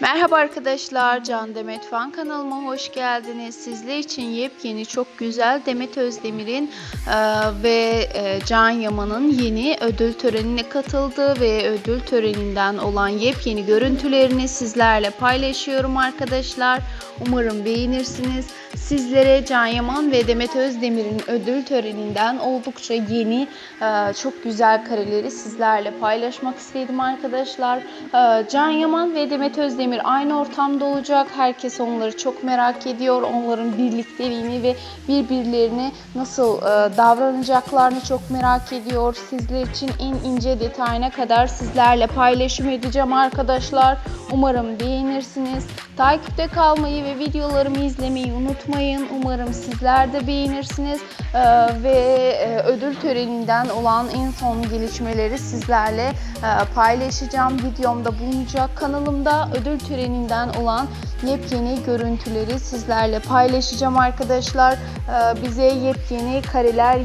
Merhaba arkadaşlar, Can Demet Fan kanalıma hoş geldiniz. Sizler için yepyeni çok güzel Demet Özdemir'in e, ve e, Can Yaman'ın yeni ödül törenine katıldığı ve ödül töreninden olan yepyeni görüntülerini sizlerle paylaşıyorum arkadaşlar. Umarım beğenirsiniz. Sizlere Can Yaman ve Demet Özdemir'in ödül töreninden oldukça yeni e, çok güzel kareleri sizlerle paylaşmak istedim arkadaşlar. E, Can Yaman ve Demet Özdemir aynı ortamda olacak. Herkes onları çok merak ediyor. Onların birlikteliğini ve birbirlerine nasıl e, davranacaklarını çok merak ediyor. Sizler için en ince detayına kadar sizlerle paylaşım edeceğim arkadaşlar. Umarım beğenirsiniz. Takipte kalmayı ve videolarımı izlemeyi unutmayın. Umarım sizler de beğenirsiniz. Ee, ve e, töreninden olan en son gelişmeleri sizlerle e, paylaşacağım. Videomda bulunacak. Kanalımda ödül töreninden olan yepyeni görüntüleri sizlerle paylaşacağım arkadaşlar. Ee, bize yepyeni kareler